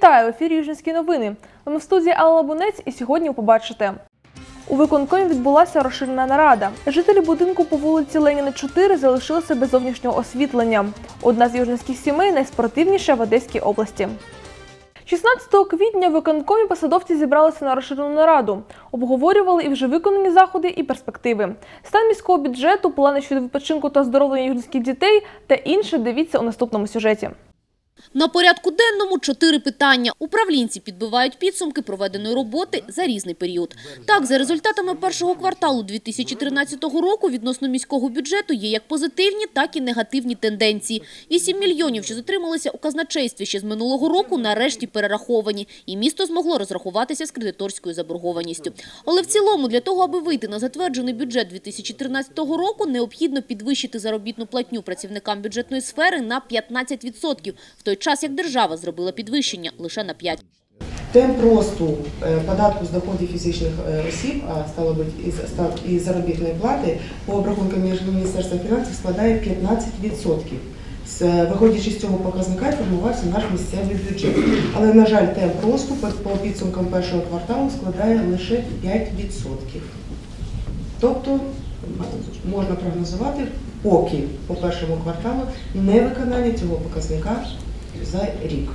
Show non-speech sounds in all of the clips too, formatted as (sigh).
Вітаю! В ефірі Южницькі новини. Ми в студії Алла Лабунець і сьогодні ви побачите. У виконкомі відбулася розширена нарада. Жителі будинку по вулиці Леніна 4 залишилися без зовнішнього освітлення. Одна з южницьких сімей найспортивніша в Одеській області. 16 квітня в виконкомі посадовці зібралися на розширену нараду. Обговорювали і вже виконані заходи, і перспективи. Стан міського бюджету, плани щодо відпочинку та оздоровлення южницьких дітей та інше дивіться у наступному сюжеті. На порядку денному чотири питання. Управлінці підбивають підсумки проведеної роботи за різний період. Так, за результатами першого кварталу 2013 року відносно міського бюджету є як позитивні, так і негативні тенденції. 8 мільйонів, що затрималися у казначействі ще з минулого року, нарешті перераховані. І місто змогло розрахуватися з кредиторською заборгованістю. Але в цілому для того, аби вийти на затверджений бюджет 2013 року, необхідно підвищити заробітну платню працівникам бюджетної сфери на 15%, в той час як держава зробила підвищення лише на 5%. Темп росту е, податку з доходів фізичних е, осіб, а стало бути і за- став- і заробітної плати по обрахункам Міністерства фінансів складає 15%. З- Виходячи з цього показника, формувався наш місцевий бюджет. Але, на жаль, темп росту по- по підсумкам першого кварталу складає лише 5%. Тобто можна прогнозувати поки по першому кварталу невиконання цього показника за рік.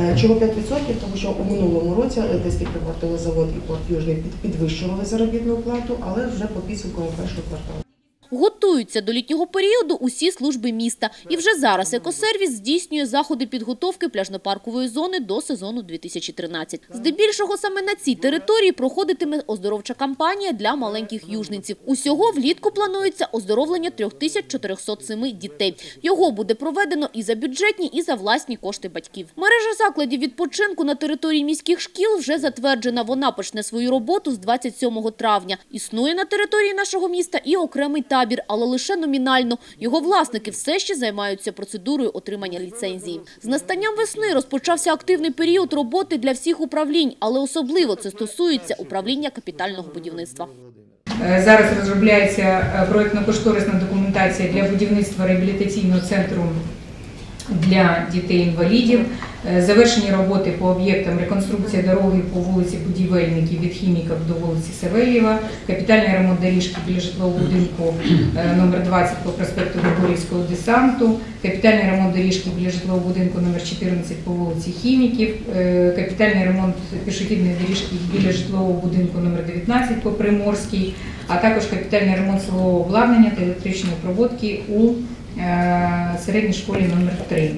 Е, Чому 5%? Тому що у минулому році Одеський припортовий завод і порт Южний під- підвищували заробітну плату, але вже по підсумкам першого кварталу. Готуються до літнього періоду усі служби міста. І вже зараз екосервіс здійснює заходи підготовки пляжно-паркової зони до сезону 2013. Здебільшого саме на цій території проходитиме оздоровча кампанія для маленьких южниців. Усього влітку планується оздоровлення 3407 дітей. Його буде проведено і за бюджетні, і за власні кошти батьків. Мережа закладів відпочинку на території міських шкіл вже затверджена. Вона почне свою роботу з 27 травня. Існує на території нашого міста і окремий табір, але лише номінально. Його власники все ще займаються процедурою отримання ліцензії. З настанням весни розпочався активний період роботи для всіх управлінь, але особливо це стосується управління капітального будівництва. Е, Зараз розробляється е, проєктно-кошторисна документація для будівництва реабілітаційного центру для дітей-інвалідів, Е, завершені роботи по об'єктам реконструкція дороги по вулиці Будівельників від Хіміків до вулиці Савельєва, капітальний ремонт доріжки біля житлового будинку е, номер 20 по проспекту Григорівського десанту, капітальний ремонт доріжки біля житлового будинку номер 14 по вулиці Хіміків, е, капітальний ремонт пішохідної доріжки біля житлового будинку номер 19 по Приморській, а також капітальний ремонт силового обладнання та електричної проводки у середній школі номер 3.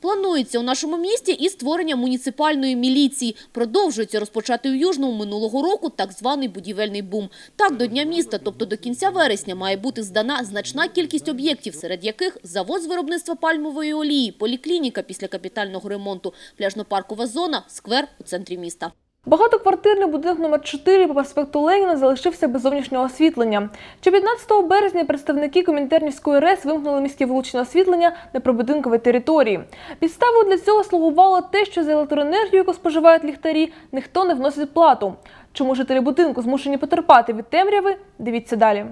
Планується у нашому місті і створення муніципальної міліції. Продовжується розпочати у Южному минулого року так званий будівельний бум. Так, до Дня міста, тобто до кінця вересня, має бути здана значна кількість об'єктів, серед яких завод з виробництва пальмової олії, поліклініка після капітального ремонту, пляжно-паркова зона, сквер у центрі міста. Багатоквартирний будинок номер 4 по проспекту Леніна залишився без зовнішнього освітлення. Чи 15 березня представники Комінтернівської РЕС вимкнули міське вуличне освітлення на прибудинковій території. Підставою для цього слугувало те, що за електроенергію, яку споживають ліхтарі, ніхто не вносить плату. Чому жителі будинку змушені потерпати від темряви? Дивіться далі.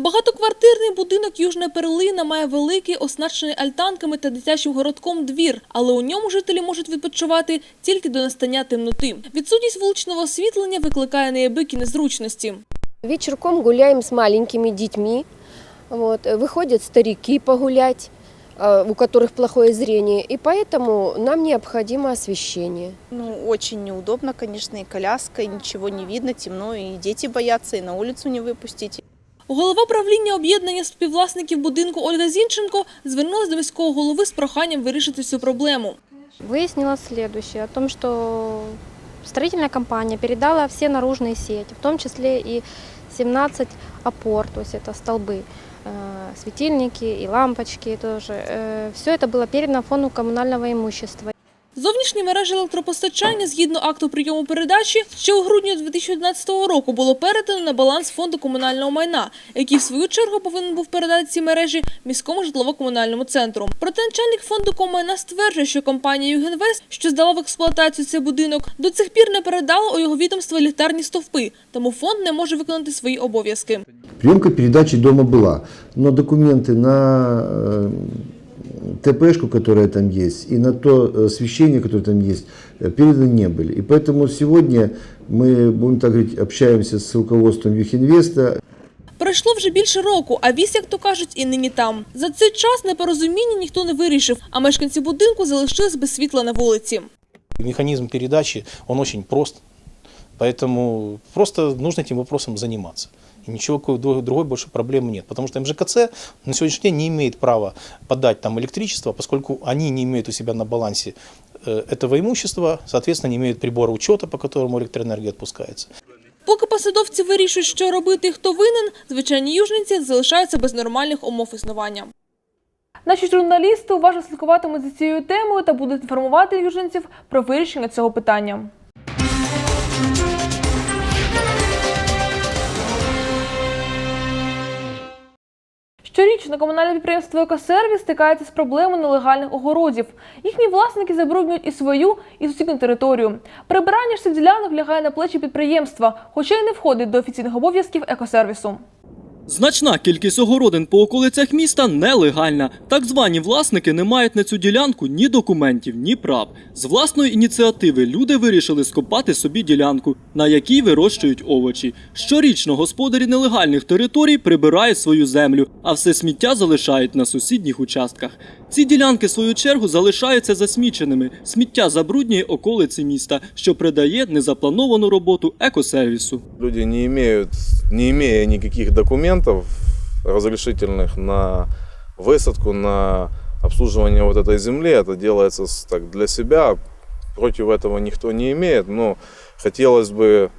Багатоквартирний будинок Южна Перлина має великий, оснащений альтанками та дитячим городком двір, але у ньому жителі можуть відпочивати тільки до настання темноти. Відсутність вуличного освітлення викликає неабиякі незручності. Вечерком гуляем с маленькими детьми. Вот. э, Выходят старики погулять, э, у которых плохое зрение. И поэтому нам необходимо освещение. Ну, очень неудобно, конечно, и коляска, и ничего не видно, темно, и дети боятся, и на улицу не выпустить. Голова правління об'єднання співвласників будинку Ольга Зінченко звернулася до міського голови з проханням вирішити цю проблему. Выяснилось следующее, о том, что строительная компания передала все наружные сети, в том числе и 17 опор, то есть это столбы, э, светильники и лампочки тоже. Все это было передано фонду коммунального имущества. Зовнішні мережі електропостачання, згідно акту прийому передачі, ще у грудні 2011 року було передано на баланс фонду комунального майна, який в свою чергу повинен був передати ці мережі міському житлово-комунальному центру. Проте начальник фонду комайна стверджує, що компанія «Югенвест», що здала в експлуатацію цей будинок, до цих пір не передала у його відомство ліхтарні стовпи, тому фонд не може виконати свої обов'язки. Приемка передачи дома была, но документы на э, ТПшку, которая там есть, и на то э, освещение, которое там есть, э, переданы не были. И поэтому сегодня мы, будем так говорить, общаемся с руководством Юхинвеста, Пройшло вже більше року, а вісь, як то кажуть, і нині там. За цей час непорозуміння ніхто не вирішив, а мешканці будинку залишились без світла на вулиці. Механизм передачи, он очень прост, поэтому просто нужно этим вопросом заниматься. И ничего какой- друг- другой больше проблемы нет. Потому что МЖКЦ на сегодняшний день не имеет права подать там электричество, поскольку они не имеют у себя на балансе э, этого имущества, соответственно, не имеют прибора учета, по которому электроэнергия отпускается. Поки посадовці вирішують, що робити і хто винен, звичайні южниці залишаються без нормальних умов існування. Наші журналісти уважно слідкуватимуть за цією темою та будуть інформувати южненців про вирішення цього питання. Щорічно комунальне підприємство «Екосервіс» стикається з проблемою нелегальних огородів. Їхні власники забруднюють і свою, і сусідню територію. Прибирання ж цих ділянок лягає на плечі підприємства, хоча й не входить до офіційних обов'язків екосервісу. Значна кількість огородин по околицях міста нелегальна. Так звані власники не мають на цю ділянку ні документів, ні прав. З власної ініціативи люди вирішили скопати собі ділянку, на якій вирощують овочі. Щорічно господарі нелегальних територій прибирають свою землю, а все сміття залишають на сусідніх участках. Ці ділянки, в свою чергу, залишаються засміченими. Сміття забруднює околиці міста, що придає незаплановану роботу екосервісу. Люди не имеют, не имея никаких документов разрешительных на высадку, на обслуживание вот этой земли, это делается так для себя, против этого никто не имеет, но хотелось бы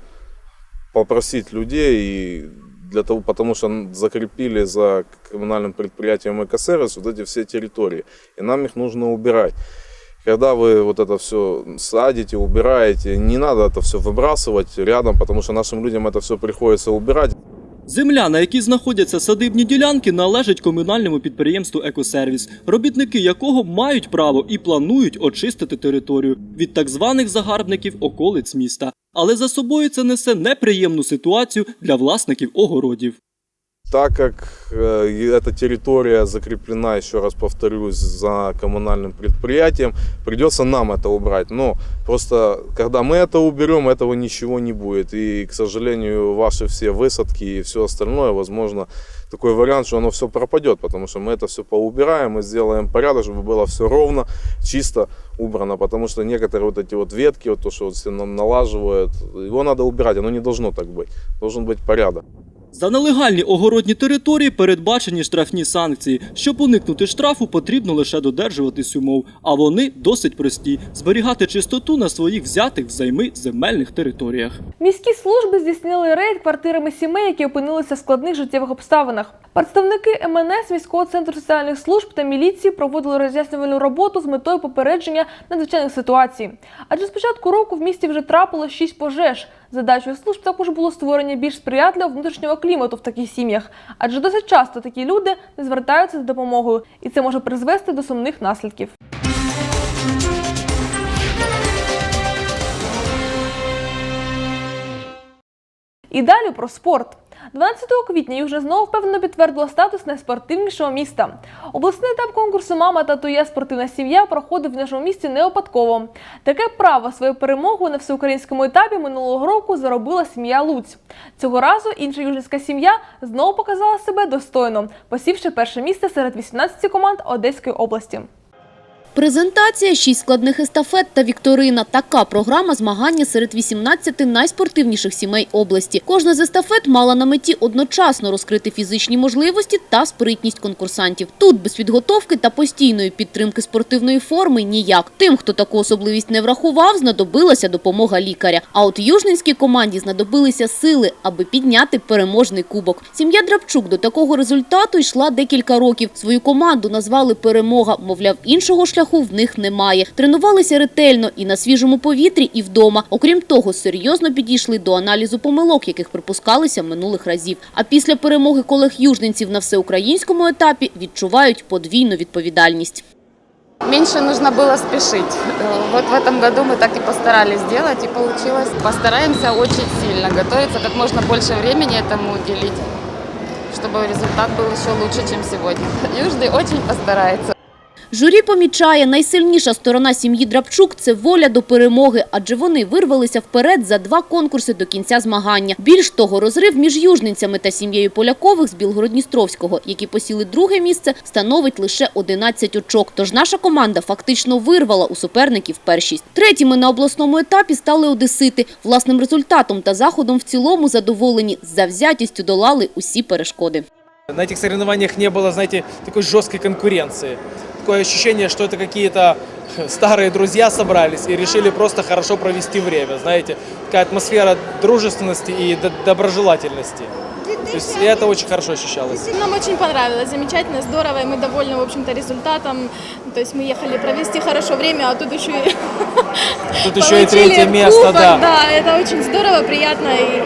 попросить людей и для того, потому что закрепили за коммунальным предприятием экосервис вот эти все территории, и нам их нужно убирать. Когда вы вот это все садите, убираете, не надо это все выбрасывать рядом, потому что нашим людям это все приходится убирать. Земля, на якій знаходяться садибні ділянки, належить комунальному підприємству Екосервіс, робітники якого мають право і планують очистити територію від так званих загарбників околиць міста. Але за собою це несе неприємну ситуацію для власників огородів. Так как э, эта территория закреплена, еще раз повторюсь, за коммунальным предприятием, придется нам это убрать. Но просто, когда мы это уберем, этого ничего не будет. И, к сожалению, ваши все высадки и все остальное, возможно, такой вариант, что оно все пропадет, потому что мы это все поубираем и сделаем порядок, чтобы было все ровно, чисто убрано, потому что некоторые вот эти вот ветки, вот то, что вот все нам налаживают, его надо убирать, оно не должно так быть. Должен быть порядок. За нелегальні огородні території передбачені штрафні санкції. Щоб уникнути штрафу, потрібно лише додержуватись умов, а вони досить прості: зберігати чистоту на своїх взятих взайми земельних територіях. Міські служби здійснили рейд квартирами сімей, які опинилися в складних життєвих обставинах. Представники МНС, міського центру соціальних служб та міліції проводили роз'яснювальну роботу з метою попередження надзвичайних ситуацій. Адже з початку року в місті вже трапило шість пожеж. Задачою служб також було створення більш сприятливого внутрішнього клімату в таких сім'ях, адже досить часто такі люди не звертаються за допомогою, і це може призвести до сумних наслідків. І далі про спорт. 12 квітня Южне знову впевнено підтвердило статус найспортивнішого міста. Обласний етап конкурсу Мама та Туя спортивна сім'я проходив в нашому місті не випадково. Таке право свою перемогу на всеукраїнському етапі минулого року заробила сім'я Луць. Цього разу інша южницька сім'я знову показала себе достойно, посівши перше місце серед 18 команд Одеської області. Презентація, шість складних естафет та вікторина. Така програма змагання серед 18 найспортивніших сімей області. Кожна з естафет мала на меті одночасно розкрити фізичні можливості та спритність конкурсантів. Тут без підготовки та постійної підтримки спортивної форми ніяк. Тим, хто таку особливість не врахував, знадобилася допомога лікаря. А от южненській команді знадобилися сили, аби підняти переможний кубок. Сім'я Драбчук до такого результату йшла декілька років. Свою команду назвали «Перемога», мовляв, іншого шляху в них немає. Тренувалися ретельно і на свіжому повітрі, і вдома. Окрім того, серйозно підійшли до аналізу помилок, яких припускалися минулих разів. А після перемоги колег южненців на всеукраїнському етапі відчувають подвійну відповідальність. Меньше нужно было спешить. Э, Вот в этом году мы так и постарались сделать, и получилось. Постараемся очень сильно готовиться, как можно больше времени этому уделить, чтобы результат был еще лучше, чем сегодня. Южный очень постарается. Журі помічає, найсильніша сторона сім'ї Драбчук – це воля до перемоги, адже вони вирвалися вперед за два конкурси до кінця змагання. Більш того, розрив між южницями та сім'єю Полякових з Білгородністровського, які посіли друге місце, становить лише 11 очок. Тож наша команда фактично вирвала у суперників першість. Третіми на обласному етапі стали одесити. Власним результатом та заходом в цілому задоволені, завзятістю долали усі перешкоди. На этих соревнованиях не было, знаете, такой жесткой конкуренции. Такое ощущение, что это какие-то (laughs) старые друзья собрались и решили просто хорошо провести время, знаете. Такая атмосфера дружественности и до- доброжелательности. То есть и это очень хорошо ощущалось. Нам очень понравилось, замечательно, здорово, и мы довольны, в общем-то, результатом. То есть мы ехали провести хорошо время, а тут еще и Тут еще и третье место, кубок, да. да, это очень здорово, приятно и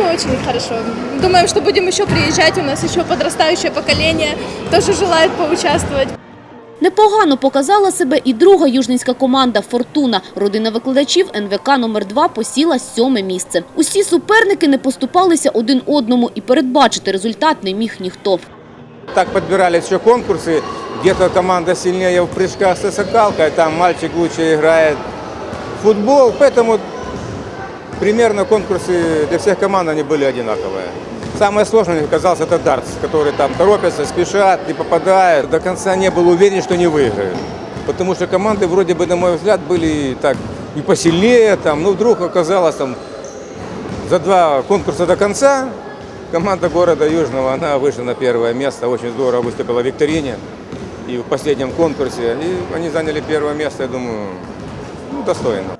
ну, очень хорошо. Думаем, что будем еще приезжать, у нас еще подрастающее поколение тоже желает поучаствовать. Непогано показала себе і друга южницька команда «Фортуна». Родина викладачів НВК номер 2 посіла сьоме місце. Усі суперники не поступалися один одному і передбачити результат не міг ніхто. Так подбирались еще конкурсы, где-то команда сильнее в прыжках со сокалкой, там мальчик лучше играет в футбол, поэтому примерно конкурсы для всех команд они были одинаковые. Самое сложное мне казалось это дартс, которые там торопятся, спешат, не попадают, до конца не был уверен, что не выиграют. Потому что команды вроде бы, на мой взгляд, были так и посильнее, там, ну вдруг оказалось там за два конкурса до конца команда города Южного, она вышла на первое место, очень здорово выступила в викторине и в последнем конкурсе. И они заняли первое место, я думаю, ну, достойно.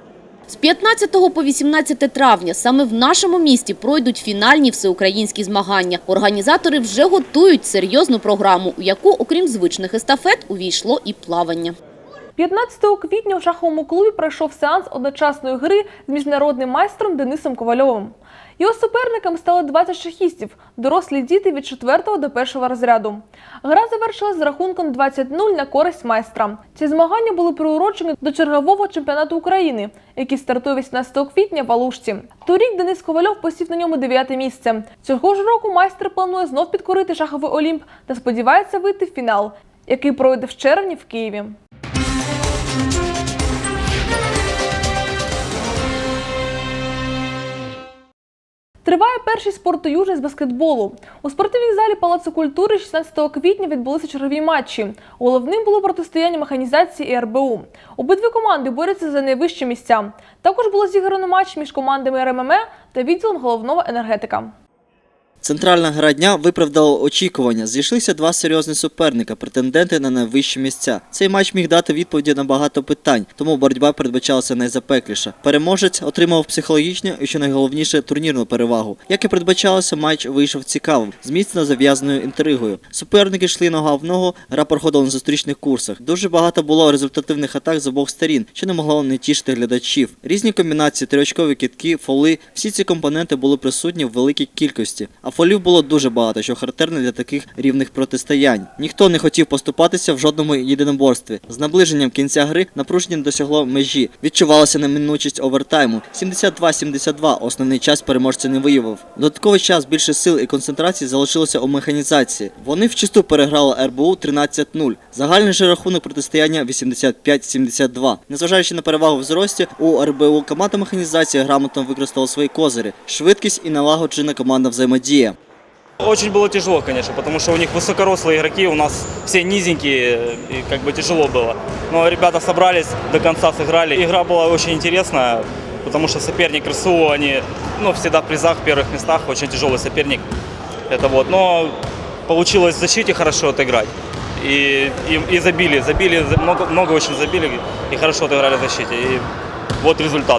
З 15 по 18 травня саме в нашому місті пройдуть фінальні всеукраїнські змагання. Організатори вже готують серйозну програму, у яку, окрім звичних естафет, увійшло і плавання. 15 квітня у шаховому клубі пройшов сеанс одночасної гри з міжнародним майстром Денисом Ковальовим. Його суперниками стали 20 шахістів, дорослі діти від 4 до 1 розряду. Гра завершилась з рахунком 20-0 на користь майстра. Ці змагання були приурочені до чергового чемпіонату України, який стартує 18 квітня в Алушці. Торік Денис Ковальов посів на ньому 9 місце. Цього ж року майстер планує знов підкорити шаховий Олімп та сподівається вийти в фінал, який пройде в червні в Києві. Триває перший спортоюжний з баскетболу. У спортивній залі Палацу культури 16 квітня відбулися чергові матчі. Головним було протистояння механізації і РБУ. Обидві команди борються за найвищі місця. Також було зіграно матч між командами РММ та відділом головного енергетика. Центральна гра дня виправдала очікування. Зійшлися два серйозні суперника, претенденти на найвищі місця. Цей матч міг дати відповіді на багато питань, тому боротьба передбачалася найзапекліша. Переможець отримав психологічну і, що найголовніше, турнірну перевагу. Як і передбачалося, матч вийшов цікавим, з міцно зав'язаною інтригою. Суперники йшли нога в ногу, гра проходила на зустрічних курсах. Дуже багато було результативних атак з обох сторін, що не могло не тішити глядачів. Різні комбінації, триочкові кітки, фоли, всі ці компоненти були присутні в великій кількості. А фолів було дуже багато, що характерно для таких рівних протистоянь. Ніхто не хотів поступатися в жодному єдиноборстві. З наближенням кінця гри напруження досягло межі. Відчувалася неминучість овертайму. 72-72 основний час переможця не виявив. Додатковий час більше сил і концентрації залишилося у механізації. Вони вчисту переграли РБУ 13-0. Загальний же рахунок протистояння 85-72. Незважаючи на перевагу в зрості, у РБУ команда механізації грамотно використала свої козирі, швидкість і налагоджена команда взаємодія. Очень было тяжело, конечно, потому что у них высокорослые игроки, у нас все низенькие, и как бы тяжело было. Но ребята собрались, до конца сыграли. Игра была очень интересная, потому что соперник РСУ, они ну, всегда в призах, в первых местах, очень тяжелый соперник. Это вот. Но получилось в защите хорошо отыграть. И, и, и забили, забили, много, много очень забили и хорошо отыграли в защите. И вот результат.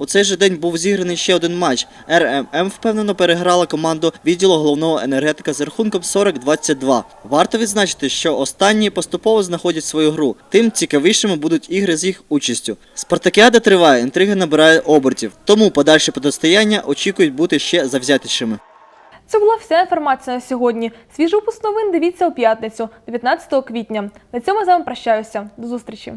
У цей же день був зіграний ще один матч. РММ впевнено переграла команду відділу головного енергетика з рахунком 40-22. Варто відзначити, що останні поступово знаходять свою гру. Тим цікавішими будуть ігри з їх участю. Спартакіада триває, інтрига набирає обертів. Тому подальші протистояння очікують бути ще завзятішими. Це була вся інформація на сьогодні. Свіжий випуск новин дивіться у п'ятницю, 19 квітня. На цьому з вами прощаюся. До зустрічі.